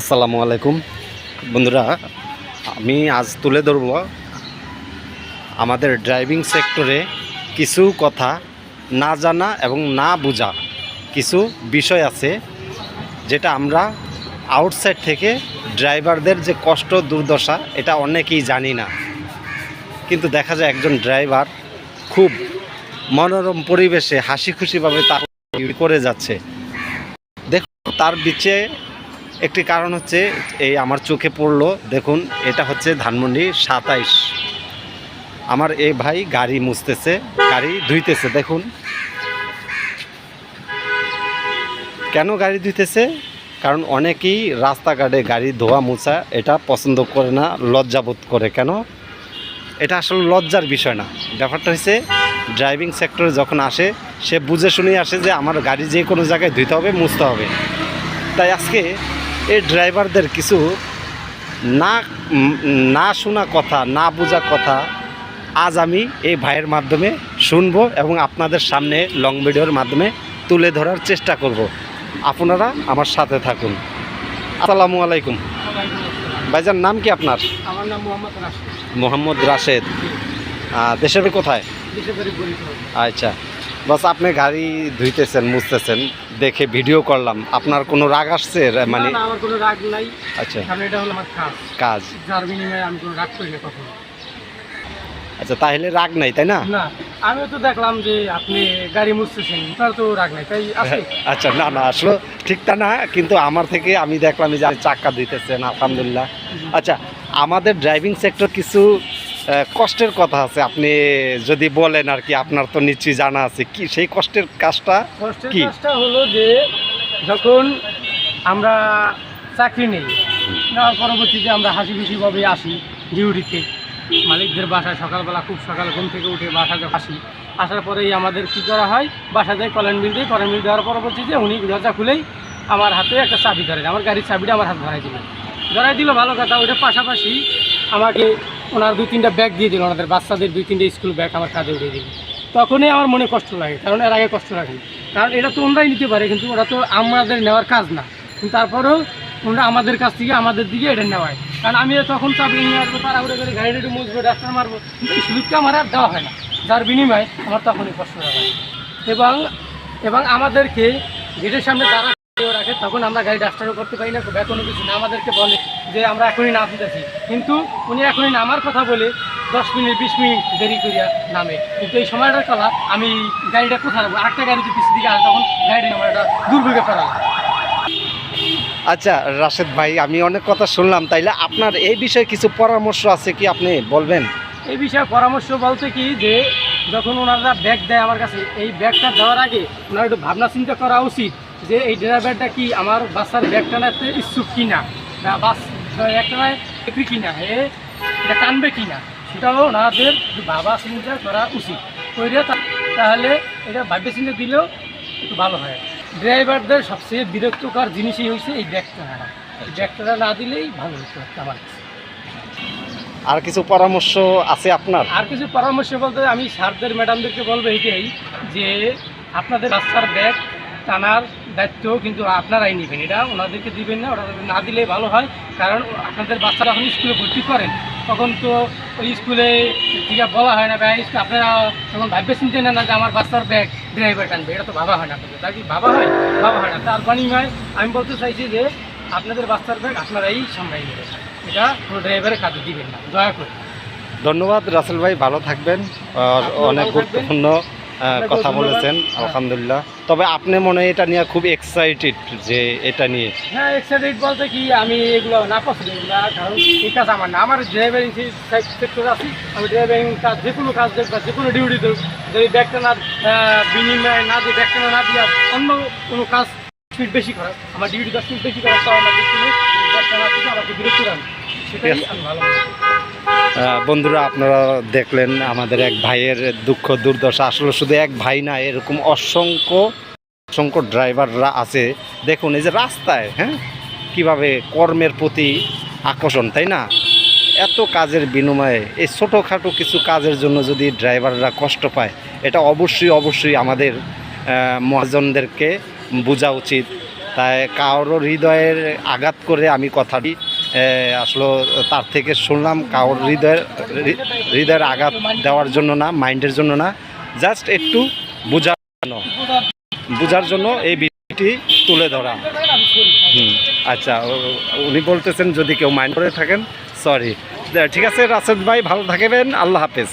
আসসালামু আলাইকুম। বন্ধুরা, আমি আজ তুলে ধরব আমাদের ড্রাইভিং সেক্টরে কিছু কথা না জানা এবং না বোঝা কিছু বিষয় আছে, যেটা আমরা আউটসাইড থেকে ড্রাইভারদের যে কষ্ট দুর্দশা, এটা অনেকেই জানি না। কিন্তু দেখা যায় একজন ড্রাইভার খুব মনোরম পরিবেশে হাসি খুশিভাবে তার করে যাচ্ছে। দেখুন, তার বিচে একটি কারণ হচ্ছে এই আমার চোখে পড়ল, দেখুন, এটা হচ্ছে ধানমন্ডি সাতাইশ। আমার এই ভাই গাড়ি মুছতেছে, গাড়ি ধুইতেছে, দেখুন। কেন গাড়ি ধুইতেছে? কারণ অনেকেই রাস্তাঘাটে গাড়ি ধোয়া মোছা এটা পছন্দ করে না লজ্জাবোধ করে। কেন? এটা আসলে লজ্জার বিষয় না। ব্যাপারটা হচ্ছে ড্রাইভিং সেক্টরে যখন আসে, সে বুঝে শুনেই আসে যে আমার গাড়ি যে কোনো জায়গায় ধুইতে হবে, মুছতে হবে। তাই আজকে এই ড্রাইভারদের কিছু না না শোনা কথা না বোঝা কথা আজ আমি এই ভাইয়ের মাধ্যমে শুনব এবং আপনাদের সামনে লং ভিডিওর মাধ্যমে তুলে ধরার চেষ্টা করব। আপনারা আমার সাথে থাকুন। আসসালামু আলাইকুম। ভাইজার নাম কি আপনার? আমার নাম মোহাম্মদ রাশিদ। মোহাম্মদ রাশেদ। দেশের কোথায়? আচ্ছা। বাস আপনি গাড়ি ধুইতেছেন মুছতেছেন দেখে ভিডিও করলাম। আপনার কোনো রাগ আসছে? মানে আমার কোনো রাগ নাই। আচ্ছা। কারণ এটা হলো আমার কাজ। কাজ। যার বিনিময়ে আমি কোনো রাগ করি না কখনো। আচ্ছা তাহলে রাগ নাই তাই না? না আমিও তো দেখলাম যে আপনি গাড়ি মুছতেছেন তার তো রাগ নাই। তাই আছে আচ্ছা না না আসলে। ঠিক তা না কিন্তু আমার থেকে আমি দেখলাম যে চাক্কা দিতেছেন আলহামদুলিল্লাহ। আচ্ছা আমাদের ড্রাইভিং সেক্টর কিছু কষ্টের কথা আছে। আপনি যদি বলেন আর কি আপনার তো নিশ্চয়ই জানা আছে। কি সেই কষ্টের কাজটা কষ্টের কি? কাজটা হলো যে যখন আমরা চাকরি নেই নেওয়ার পরবর্তীতে আমরা হাসি খুশিভাবে আসি ডিউটিতে। মালিকদের বাসায় সকালবেলা খুব সকালে ঘুম থেকে উঠে বাসাতে আসি আসার পরেই আমাদের কি করা হয়? বাসা বাসাতে কলেন বিল দিই কলেন বিল দেওয়ার পরবর্তীতে উনি দরজা খুলেই আমার হাতে একটা চাবি ধরেন। আমার গাড়ির চাবিটা আমার হাতে ধরাই দিল ধরাই দিল ভালো কথা ওইটার পাশাপাশি আমাকে ওনার দুই তিনটা ব্যাগ দিয়ে দিল, ওনাদের বাচ্চাদের দুই তিনটা স্কুল ব্যাগ আমার কাজে উঠে দিল। তখনই আমার মনে কষ্ট লাগে, কারণ এর আগে কষ্ট লাগে কারণ এটা তো ওনরাই নিতে পারে, কিন্তু ওরা তো আমাদের নেওয়ার কাজ না। কিন্তু তারপরেও ওনারা আমাদের কাছ থেকে আমাদের দিকে এটা নেওয়ায়। কারণ আমি তখন চাবি নিয়ে আসব, তাড়াহুড়ো করে গাড়িটা একটু মুছবো, ডাক্তার মারবো, কিন্তু এই সুযোগটা আমার আর দেওয়া হয় না। যার বিনিময়ে আমার তখনই কষ্ট লাগে এবং এবং আমাদেরকে গেটের সামনে করে রাখে তখন আমরা গাড়ি ডাস্টারও করতে পারি না কোনো কিছু না। আমাদেরকে বলে যে আমরা এখনই নাম দিতেছি কিন্তু উনি এখনই নামার কথা বলে দশ মিনিট বিশ মিনিট দেরি করিয়া নামে। কিন্তু এই সময়টার কলা আমি গাড়িটা কোথায় রাখব? আরেকটা গাড়িতে পিছিয়ে দিকে আসে তখন গাড়িটা আমার একটা দুর্ভোগে পড়া আচ্ছা রাশেদ ভাই আমি অনেক কথা শুনলাম। তাইলে আপনার এই বিষয়ে কিছু পরামর্শ আছে কি আপনি বলবেন? এই বিষয়ে পরামর্শ বলতে কি যে যখন ওনারা ব্যাগ দেয় আমার কাছে এই ব্যাগটা দেওয়ার আগে ওনার একটু ভাবনা চিন্তা করা উচিত। যে এই ড্রাইভারটা কি আমার বাচ্চার ব্যাগ টানাতে ইচ্ছুক কিনা? না বাস ব্যাগ টানায় একই কিনা? এ এটা টানবে কিনা? সেটাও ওনাদের ভাবা চিন্তা করা উচিত। করে তাহলে এটা ভাববে চিন্তা দিলেও একটু ভালো হয়। ড্রাইভারদের সবচেয়ে বিরক্তকর জিনিসই হয়েছে এই ব্যাগ টানাটা এই ব্যাগ টানা না দিলেই ভালো হতো আমার কাছে আর কিছু পরামর্শ আছে আপনার? আর কিছু পরামর্শ বলতে আমি স্যারদের ম্যাডামদেরকে বলব এটাই যে আপনাদের বাচ্চার ব্যাগ টানার দায়িত্ব কিন্তু আপনারাই নেবেন। এটা ওনাদেরকে দিবেন না ওরা না দিলে ভালো হয়। কারণ আপনাদের বাচ্চারা যখন স্কুলে ভর্তি করেন তখন তো ওই স্কুলে ঠিক বলা হয় না ব্যাগ আপনারা তখন ভাববে চিনতে না যে আমার বাচ্চার ব্যাগ ড্রাইভার টানবে। এটা তো ভাবা হয় না আপনাদের। তা কি ভাবা হয়? ভাবা হয় না। তার বিনিময়ে আমি বলতে চাইছি যে আপনাদের বাচ্চার ব্যাগ আপনারাই সামলাই নেবেন। এটা কোনো ড্রাইভারের কাজে দিবেন না। দয়া করে। ধন্যবাদ রাসেল ভাই ভালো থাকবেন। আর অনেক গুরুত্বপূর্ণ কথা বলেছেন হ্যাঁ। আলহামদুলিল্লাহ। তবে আপনি মনে হয় এটা নিয়ে খুব এক্সাইটেড যে এটা নিয়ে। হ্যাঁ এক্সাইটেড বলতে কি আমি এগুলো না পছন্দ কারণ এই কাজ আমার না। আমার ড্রাইভারিং সেক্টর আছে আমি ড্রাইভারিং কাজ যে কোনো কাজ দেখবা যে কোনো ডিউটি দেব যদি ব্যাগটা না বিনিময় না দিয়ে ব্যাগটা না দিয়ে অন্য কোনো কাজ স্পিড বেশি করা আমার ডিউটি দশ মিনিট বেশি করা তাও আমার আমাকে বিরক্ত রাখবে সেটাই আমি ভালো বন্ধুরা, আপনারা দেখলেন আমাদের এক ভাইয়ের দুঃখ, দুর্দশা। আসলে শুধু এক ভাই না, এরকম অসংখ্য অসংখ্য ড্রাইভাররা আছে। দেখুন, এই যে রাস্তায় হ্যাঁ? কীভাবে কর্মের প্রতি আকর্ষণ, তাই না? এত কাজের বিনিময়ে, এই ছোটোখাটো কিছু কাজের জন্য যদি ড্রাইভাররা কষ্ট পায়, এটা অবশ্যই অবশ্যই আমাদের মহাজনদেরকে বোঝা উচিত। তাই কারোর হৃদয়ের আঘাত করে আমি কথাটি আসলে, তার থেকে শুনলাম কারোর হৃদয়ের হৃদয়ের আঘাত দেওয়ার জন্য না, মাইন্ডের জন্য না, জাস্ট একটু বোঝার জন্য। বোঝার জন্য এই বিষয়টি তুলে ধরা। হুম আচ্ছা উনি বলতেছেন যদি কেউ মাইন্ড করে থাকেন সরি ঠিক আছে, রাশেদ ভাই, ভালো থাকবেন, আল্লাহ হাফেজ।